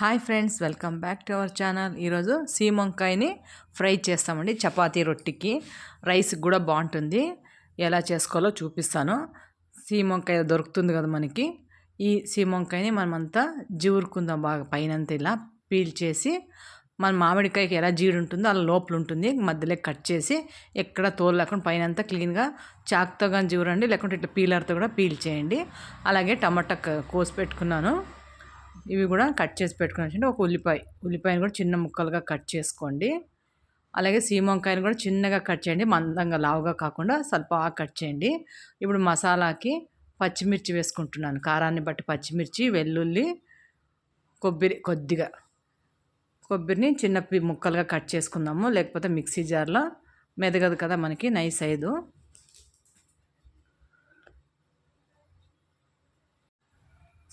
Hi friends welcome back to our channel. ఈరోజు సీమ వంకాయని ఫ్రై చేస్తామండి చపాతీ రొట్టికి. రైస్కి కూడా బాగుంటుంది. ఎలా చేసుకోవాలో చూపిస్తాను. సీమ వంకాయ దొరుకుతుంది కదా మనకి. ఈ సీమ వంకాయని మనమంతా జీవురుకుందాం బాగా పైనంత ఇలా పీల్ చేసి మన మామిడికాయకి ఎలా జీడు ఉంటుందో అలా లోపల ఉంటుంది. మధ్యలో కట్ చేసి ఎక్కడ తోలు లేకుండా పైన అంతా క్లీన్గా చాక్తో కానీ జీవరండి లేకుంటే ఇట్లా పీలర్తో కూడా పీల్ చేయండి. అలాగే టమాటా కోసి పెట్టుకున్నాను. ఇవి కూడా కట్ చేసి పెట్టుకుని ఒక ఉల్లిపాయ ఉల్లిపాయను కూడా చిన్న ముక్కలుగా కట్ చేసుకోండి. అలాగే సీమంకాయను కూడా చిన్నగా కట్ చేయండి మందంగా లావుగా కాకుండా స్వల్ప కట్ చేయండి. ఇప్పుడు మసాలాకి పచ్చిమిర్చి వేసుకుంటున్నాను కారాన్ని బట్టి పచ్చిమిర్చి వెల్లుల్లి కొబ్బరి కొద్దిగా. కొబ్బరిని చిన్న ముక్కలుగా కట్ చేసుకుందాము లేకపోతే మిక్సీ జార్లో. మెదగదు కదా మనకి నైస్ ఐదు.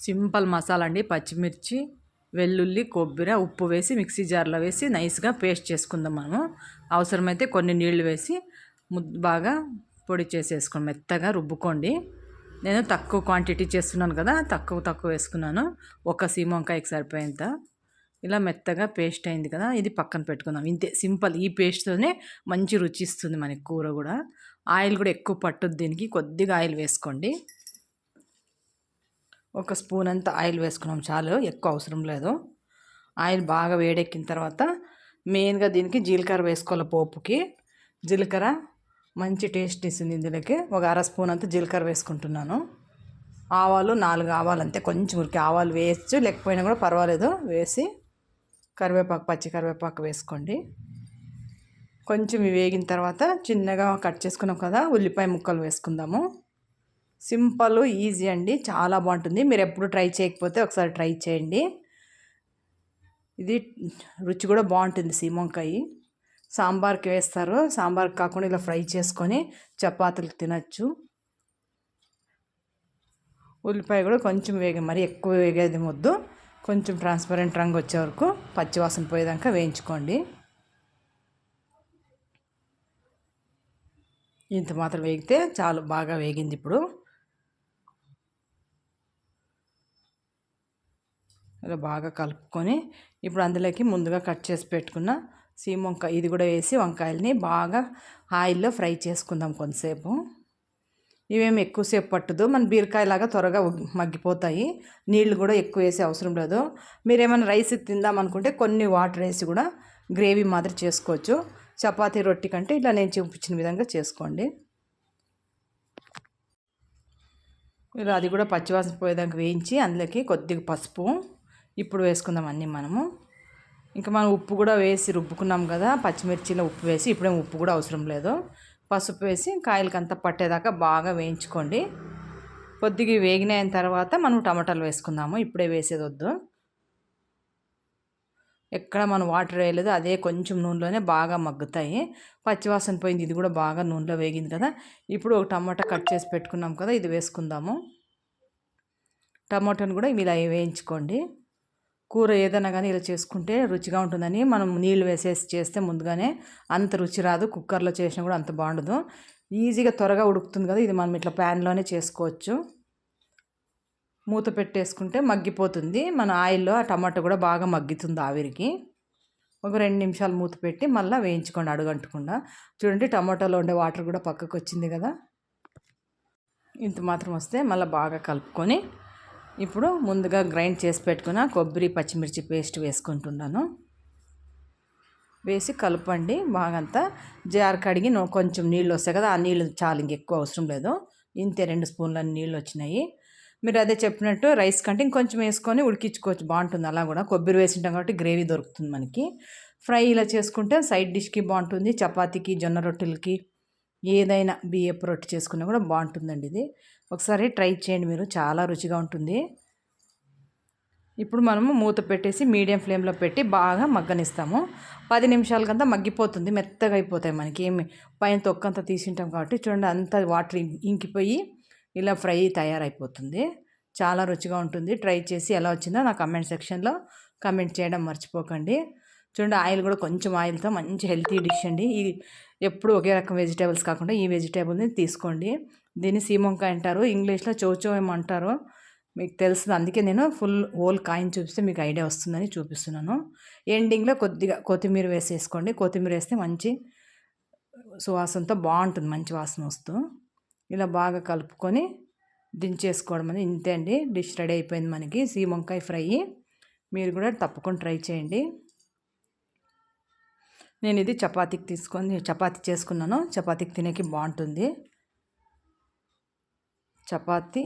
సింపుల్ మసాలా అండి పచ్చిమిర్చి వెల్లుల్లి కొబ్బరి ఉప్పు వేసి మిక్సీ జార్లో వేసి నైస్గా పేస్ట్ చేసుకుందాం మనము. అవసరమైతే కొన్ని నీళ్ళు వేసి బాగా పొడి చేసేసుకోండి మెత్తగా రుబ్బుకోండి. నేను తక్కువ క్వాంటిటీ చేస్తున్నాను కదా తక్కువ తక్కువ వేసుకున్నాను. ఒక సీమ వంకాయకి సరిపోయేంత. ఇలా మెత్తగా పేస్ట్ అయింది కదా ఇది పక్కన పెట్టుకుందాం. ఇంతే సింపుల్. ఈ పేస్ట్తోనే మంచి రుచి ఇస్తుంది మనకి కూర కూడా. ఆయిల్ కూడా ఎక్కువ పట్టుద్ది దీనికి కొద్దిగా ఆయిల్ వేసుకోండి. ఒక స్పూన్ అంత ఆయిల్ వేసుకున్నాం చాలు ఎక్కువ అవసరం లేదు. ఆయిల్ బాగా వేడెక్కిన తర్వాత మెయిన్గా దీనికి జీలకర్ర వేసుకోవాలి పోపుకి. జీలకర్ర మంచి టేస్ట్ ఇస్తుంది ఇందులోకి. ఒక అర స్పూన్ అంతా జీలకర్ర వేసుకుంటున్నాను. ఆవాలు నాలుగు ఆవాలు అంతే కొంచెం ఉరికి ఆవాలు వేయచ్చు లేకపోయినా కూడా పర్వాలేదు. వేసి కరివేపాకు పచ్చి కరివేపాకు వేసుకోండి. కొంచెం వేగిన తర్వాత చిన్నగా కట్ చేసుకున్నాం కదా ఉల్లిపాయ ముక్కలు వేసుకుందాము. సింపుల్ ఈజీ అండి. చాలా బాగుంటుంది. మీరు ఎప్పుడు ట్రై చేయకపోతే ఒకసారి ట్రై చేయండి. ఇది రుచి కూడా బాగుంటుంది సీమంకాయ. సాంబార్కి వేస్తారు. సాంబార్ కాకుండా ఇలా ఫ్రై చేసుకొని చపాతీలు తినచ్చు. ఉల్లిపాయ కూడా కొంచెం వేగ మరి ఎక్కువ వేగేది ముద్దు కొంచెం ట్రాన్స్పరెంట్ రంగు వచ్చే వరకు పచ్చివాసన పోయేదాకా వేయించుకోండి. ఇంత మాత్రం వేగితే చాలు బాగా వేగింది ఇప్పుడు. ఇలా బాగా కలుపుకొని ఇప్పుడు అందులోకి ముందుగా కట్ చేసి పెట్టుకున్న సీమ వంకాయ ఇది కూడా వేసి వంకాయలని బాగా ఆయిల్లో ఫ్రై చేసుకుందాం కొంతసేపు. ఇవేమి ఎక్కువసేపు పట్టదు. మన బీరకాయలాగా త్వరగా మగ్గిపోతాయి. నీళ్ళు కూడా ఎక్కువ వేసే అవసరం లేదు. మీరు ఏమైనా రైస్ తిందాం అనుకుంటే కొన్ని వాటర్ వేసి కూడా గ్రేవీ మాదిరి చేసుకోవచ్చు. చపాతీ రొట్టి కంటే ఇట్లా నేను చూపించిన విధంగా చేసుకోండి. ఇలా అది కూడా పచ్చివాసన పోయేదాకా వేయించి అందులోకి కొద్దిగా పసుపు ఇప్పుడు వేసుకుందాం అన్నీ మనము. ఇంకా మనం ఉప్పు కూడా వేసి రుబ్బుకున్నాం కదా పచ్చిమిర్చిలో ఉప్పు వేసి ఇప్పుడేం ఉప్పు కూడా అవసరం లేదు. పసుపు వేసి కాయలకంతా పట్టేదాకా బాగా వేయించుకోండి. కొద్దిగా వేగిన తర్వాత మనం టమాటాలు వేసుకుందాము. ఇప్పుడే వేసేది వద్దు. ఎక్కడ మనం వాటర్ వేయలేదు అదే కొంచెం నూనెలోనే బాగా మగ్గుతాయి. పచ్చివాసన పోయింది ఇది కూడా బాగా నూనెలో వేగింది కదా. ఇప్పుడు ఒక టమాటా కట్ చేసి పెట్టుకున్నాం కదా ఇది వేసుకుందాము. టమాటాను కూడా ఇలా వేయించుకోండి. కూర ఏదైనా కానీ ఇలా చేసుకుంటే రుచిగా ఉంటుందని మనం నీళ్ళు వేసేసి చేస్తే ముందుగానే అంత రుచి రాదు కుక్కర్లో చేసినా కూడా అంత బాగుండదు. ఈజీగా త్వరగా ఉడుకుతుంది కదా ఇది మనం ఇట్లా ప్యాన్లోనే చేసుకోవచ్చు. మూత పెట్టేసుకుంటే మగ్గిపోతుంది. మన ఆయిల్లో ఆ టమాటో కూడా బాగా మగ్గుతుంది ఆవిరికి. ఒక రెండు నిమిషాలు మూత పెట్టి మళ్ళీ వేయించుకోండి అడుగంటకుండా. చూడండి టమాటోలో ఉండే వాటర్ కూడా పక్కకు వచ్చింది కదా. ఇంత మాత్రం వస్తే మళ్ళీ బాగా కలుపుకొని ఇప్పుడు ముందుగా గ్రైండ్ చేసి పెట్టుకున్న కొబ్బరి పచ్చిమిర్చి పేస్ట్ వేసుకుంటున్నాను. వేసి కలపండి. బాగంతా జార్ కడిగి కొంచెం నీళ్ళు వస్తాయి కదా ఆ నీళ్ళు చాలా ఇంకెక్కువ అవసరం లేదు. ఇంతే రెండు స్పూన్ల నీళ్ళు వచ్చినాయి. మీరు అదే చెప్పినట్టు రైస్ కంటే ఇంకొంచెం వేసుకొని ఉడికించుకోవచ్చు. బాగుంటుంది. అలా కూడా కొబ్బరి వేసింటాం కాబట్టి గ్రేవీ దొరుకుతుంది మనకి. ఫ్రై ఇలా చేసుకుంటే సైడ్ డిష్కి బాగుంటుంది చపాతీకి జొన్న రొట్టెలకి. ఏదైనా బియ్యపు రొట్టె చేసుకున్నా కూడా బాగుంటుందండి ఇది. ఒకసారి ట్రై చేయండి మీరు చాలా రుచిగా ఉంటుంది. ఇప్పుడు మనము మూత పెట్టేసి మీడియం ఫ్లేమ్లో పెట్టి బాగా మగ్గనిస్తాము. పది నిమిషాలకంతా మగ్గిపోతుంది మెత్తగా అయిపోతాయి మనకి. ఏమి పైన తొక్కంతా తీసింటాం కాబట్టి చూడండి అంత వాటర్ ఇంకిపోయి ఇలా ఫ్రై తయారైపోతుంది. చాలా రుచిగా ఉంటుంది. ట్రై చేసి ఎలా వచ్చిందో నా కమెంట్ సెక్షన్లో కమెంట్ చేయడం మర్చిపోకండి. చూడండి ఆయిల్ కూడా కొంచెం ఆయిల్తో మంచి హెల్తీ డిష్ అండి. ఈ ఎప్పుడు ఒకే రకం వెజిటేబుల్స్ కాకుండా ఈ వెజిటేబుల్ని తీసుకోండి. దీన్ని సీమంకాయ అంటారు ఇంగ్లీష్లో చోచో ఏమంటారు మీకు తెలుస్తుంది అందుకే నేను ఫుల్ హోల్ కాయిన్ చూపిస్తే మీకు ఐడియా వస్తుందని చూపిస్తున్నాను. ఎండింగ్లో కొద్దిగా కొత్తిమీర వేసేసుకోండి. కొత్తిమీర వేస్తే మంచి సువాసనతో బాగుంటుంది మంచి వాసన వస్తూ. ఇలా బాగా కలుపుకొని దించేసుకోవడం అని ఇంతే అండి. డిష్ రెడీ అయిపోయింది మనకి సీ వంకాయ ఫ్రై. మీరు కూడా తప్పకుండా ట్రై చేయండి. నేను ఇది చపాతీకి తీసుకొని చపాతీ చేసుకున్నాను. చపాతీకి తినేకి బాగుంటుంది. చపాతీ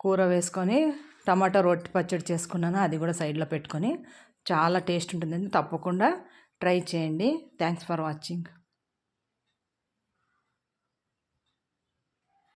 కూర వేసుకొని టమాటా రొట్టి పచ్చడి చేసుకున్నాను. అది కూడా సైడ్లో పెట్టుకొని. చాలా టేస్ట్ ఉంటుంది. తప్పకుండా ట్రై చేయండి. Thanks for watching.